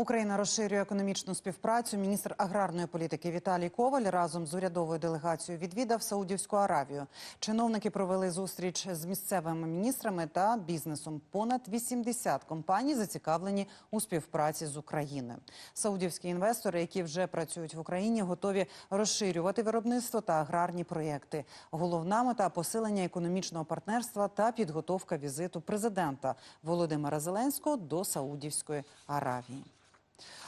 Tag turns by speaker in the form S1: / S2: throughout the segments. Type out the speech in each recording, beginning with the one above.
S1: Україна розширює економічну співпрацю. Міністр аграрної політики Віталій Коваль разом з урядовою делегацією відвідав Саудівську Аравію. Чиновники провели зустріч з місцевими міністрами та бізнесом. Понад 80 компаній зацікавлені у співпраці з Україною. Саудівські інвестори, які вже працюють в Україні, готові розширювати виробництво та аграрні проєкти. Головна мета посилення економічного партнерства та підготовка візиту президента Володимира Зеленського до Саудівської Аравії.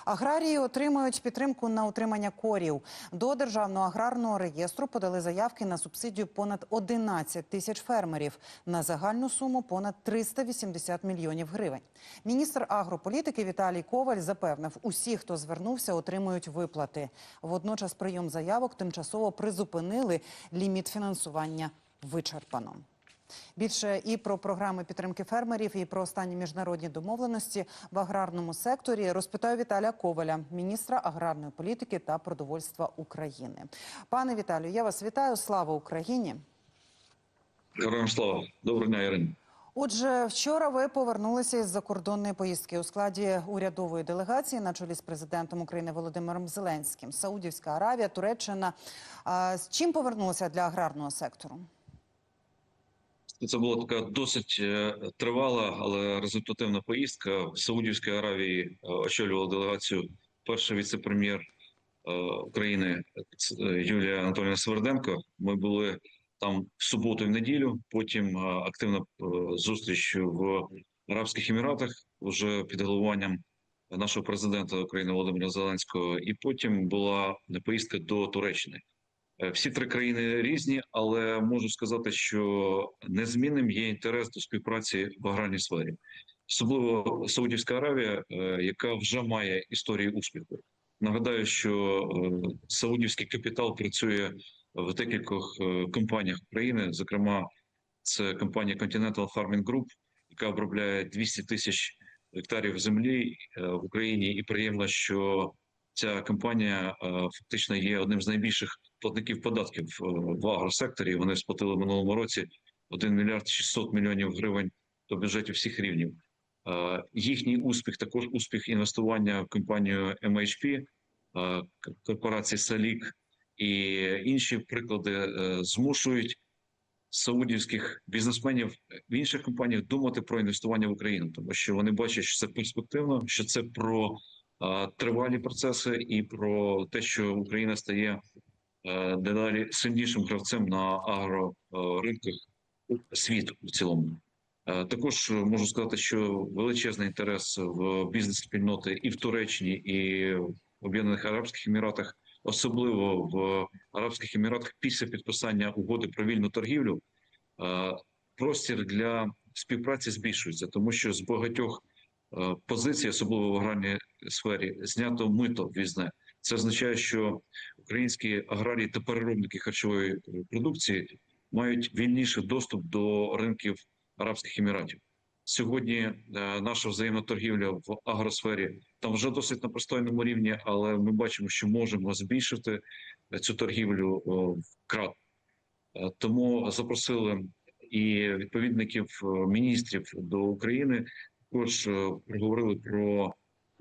S1: Аграрії отримують підтримку на утримання корів. До державного аграрного реєстру подали заявки на субсидію понад 11 тисяч фермерів на загальну суму понад 380 мільйонів гривень. Міністр агрополітики Віталій Коваль запевнив, усі, хто звернувся, отримують виплати. Водночас прийом заявок тимчасово призупинили. Ліміт фінансування вичерпано. Більше і про програми підтримки фермерів, і про останні міжнародні домовленості в аграрному секторі розпитаю Віталія Коваля, міністра аграрної політики та продовольства України. Пане Віталію, я вас вітаю. Слава Україні!
S2: Героям слава. Доброго дня, Ірина.
S1: Отже, вчора ви повернулися із закордонної поїздки у складі урядової делегації на чолі з президентом України Володимиром Зеленським. Саудівська Аравія, Туреччина. З чим повернулися для аграрного сектору?
S2: Це була така досить е, тривала, але результативна поїздка. В Саудівській Аравії е, очолювала делегацію перший віце-прем'єр е, України Юлія Анатолійовна Сверденко. Ми були там в суботу і в неділю. Потім активна зустріч в Арабських Еміратах, вже під головуванням нашого президента України Володимира Зеленського. І потім була поїздка до Туреччини. Е, Всі три країни різні, але можу сказати, що незмінним є інтерес до співпраці в аграрній сфері, особливо Саудівська Аравія, е, яка вже має історію успіху. Нагадаю, що е, саудівський капітал працює в декількох компаніях України. Зокрема, це компанія Continental Farming Group, яка обробляє 200 тисяч гектарів землі в Україні, і приємно, що ця компанія е, фактично є одним з найбільших платників податків е, в агросекторі. Вони сплатили в минулому році 1 мільярд 600 мільйонів гривень до бюджетів всіх рівнів. Е, Їхній успіх також успіх інвестування в компанію MHP, корпорації Салік і інші приклади змушують саудівських бізнесменів в інших компаніях думати про інвестування в Україну, тому що вони бачать, що це перспективно, що це про тривалі процеси і про те, що Україна стає е, дедалі сильнішим гравцем на агроринках світу в цілому. Е, Також можу сказати, що величезний інтерес в бізнес-спільноти і в Туреччині, і в Об'єднаних Арабських Еміратах, особливо в Арабських Еміратах, після підписання угоди про вільну торгівлю, е, простір для співпраці збільшується, тому що з багатьох е, позицій, особливо в аграрній сфері, знято мито ввізне. Це означає, що українські аграрії та переробники харчової продукції мають вільніший доступ до ринків Арабських Еміратів. Сьогодні е, наша взаємна торгівля в агросфері там вже досить на пристойному рівні, але ми бачимо, що можемо збільшити цю торгівлю вкрат. Е, Тому запросили і відповідників міністрів до України. Також говорили про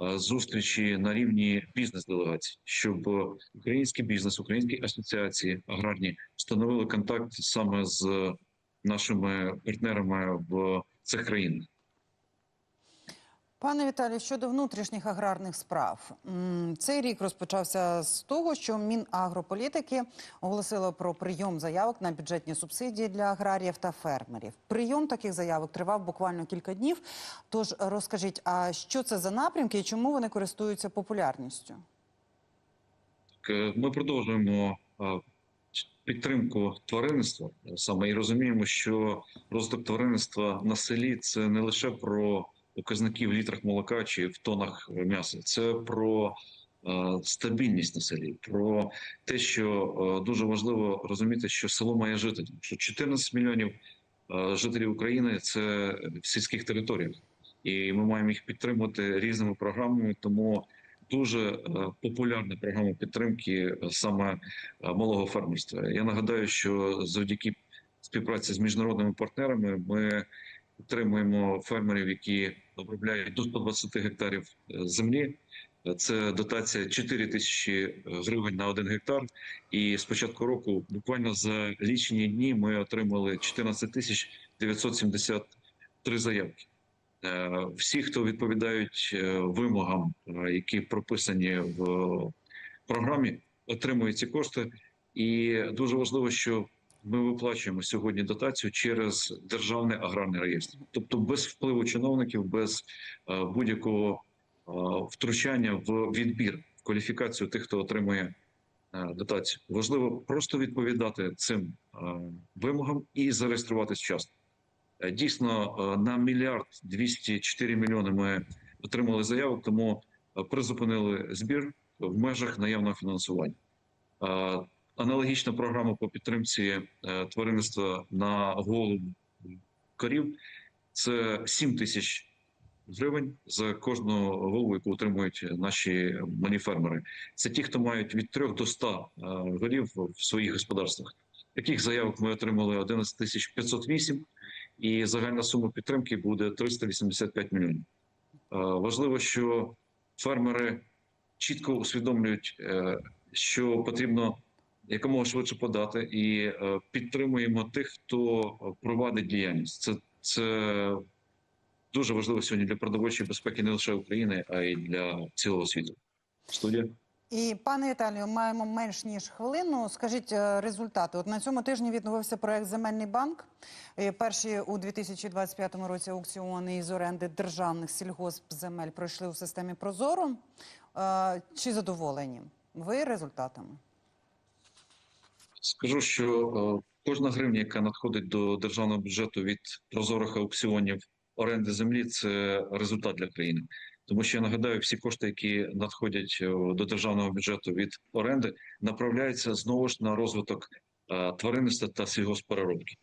S2: е, зустрічі на рівні бізнес-делегацій, щоб е, український бізнес, українські асоціації аграрні встановили контакт саме з нашими партнерами в цих країнах.
S1: Пане Віталію, щодо внутрішніх аграрних справ, цей рік розпочався з того, що Мінагрополітики оголосило про прийом заявок на бюджетні субсидії для аграріїв та фермерів. Прийом таких заявок тривав буквально кілька днів. Тож розкажіть, а що це за напрямки і чому вони користуються популярністю?
S2: Е, Ми продовжуємо е, підтримку тваринництва саме і розуміємо, що розвиток тваринництва на селі це не лише про показники в літрах молока чи в тонах м'яса, це про е, стабільність на селі, про те, що е, дуже важливо розуміти, що село має жити, що 14 мільйонів е, жителів України це в сільських територіях, і ми маємо їх підтримувати різними програмами, тому дуже популярна програма підтримки саме малого фермерства. Я нагадаю, що завдяки співпраці з міжнародними партнерами ми підтримуємо фермерів, які обробляють до 120 гектарів е, землі. Е, Це дотація 4 тисячі гривень на один гектар. І з початку року, буквально за лічені дні, ми отримали 14 тисяч 973 заявки. Е, Всі, хто відповідають е, вимогам, е, які прописані в програмі, отримують ці кошти. І дуже важливо, що ми виплачуємо сьогодні дотацію через державний аграрний реєстр, тобто без впливу чиновників, без е, будь-якого е, втручання в відбір, в кваліфікацію тих, хто отримує е, дотацію. Важливо просто відповідати цим вимогам і зареєструватись вчасно. Дійсно, на мільярд 204 мільйони ми отримали заявок, тому призупинили збір в межах наявного фінансування. Аналогічна програма по підтримці е, тваринництва на голову корів це 7 тисяч гривень за кожну голову, яку отримують наші малі фермери. Це ті, хто мають від 3 до 100 е, голів в своїх господарствах. Таких заявок ми отримали 11 тисяч 508, і загальна сума підтримки буде 385 мільйонів. Е, Важливо, що фермери чітко усвідомлюють, що потрібно якомога швидше подати, і е, підтримуємо тих, хто провадить діяльність. Це, це дуже важливо сьогодні для продовольчої безпеки не лише України, а й для цілого світу. Студія.
S1: І пане Віталію, маємо менш ніж хвилину. Скажіть е, результати. От на цьому тижні відновився проект Земельний банк. Е, Перші у 2025 році аукціони із оренди державних сільгоспземель пройшли у системі Прозоро. Чи задоволені ви результатами?
S2: Скажу, що е, кожна гривня, яка надходить до державного бюджету від прозорих аукціонів оренди землі, це результат для країни. Тому що я нагадаю, всі кошти, які надходять е, до державного бюджету від оренди, направляються знову ж на розвиток е, тваринництва та сільгоспереробки.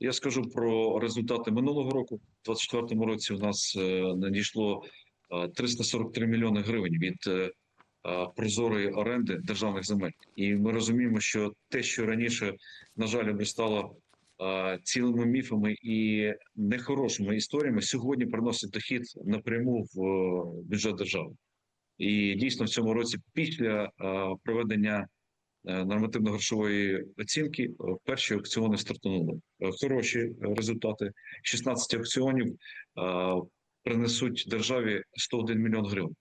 S2: Я скажу про результати минулого року. У 2024 році у нас надійшло е, 343 мільйони гривень від прозорої оренди державних земель. І ми розуміємо, що те, що раніше, на жаль, обростало е, цілими міфами і нехорошими історіями, сьогодні приносить дохід напряму в е, бюджет держави. І дійсно в цьому році, після е, проведення е, нормативно-грошової оцінки, е, перші аукціони стартанули. Е, Хороші е, результати. 16 аукціонів е, принесуть державі 101 мільйон гривень.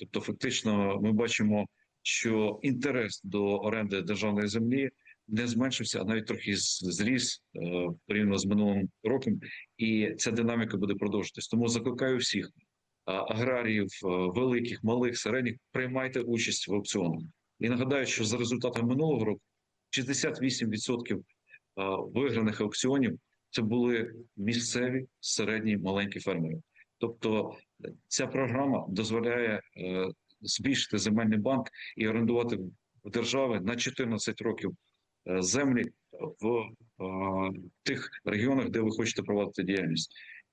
S2: Тобто, фактично, ми бачимо, що інтерес до оренди державної землі не зменшився, а навіть трохи зріс е, порівняно з минулим роком, і ця динаміка буде продовжуватись. Тому закликаю всіх аграріїв, е, великих, малих, середніх, приймайте участь в аукціонах. І нагадаю, що за результатами минулого року 68% е, виграних аукціонів це були місцеві, середні, маленькі фермери. Тобто е, ця програма дозволяє е, збільшити земельний банк і орендувати в держави на 14 років е, землі в е, тих регіонах, де ви хочете проводити діяльність.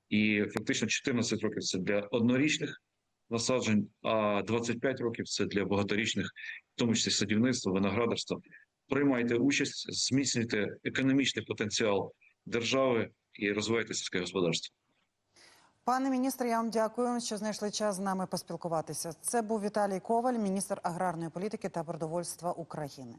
S2: І фактично 14 років це для однорічних насаджень, а 25 років це для багаторічних, в тому числі садівництва, виноградарства. Приймайте участь, зміцнюйте економічний потенціал держави і розвивайте сільське господарство.
S1: Пане міністре, я вам дякую, що знайшли час з нами поспілкуватися. Це був Віталій Коваль, міністр аграрної політики та продовольства України.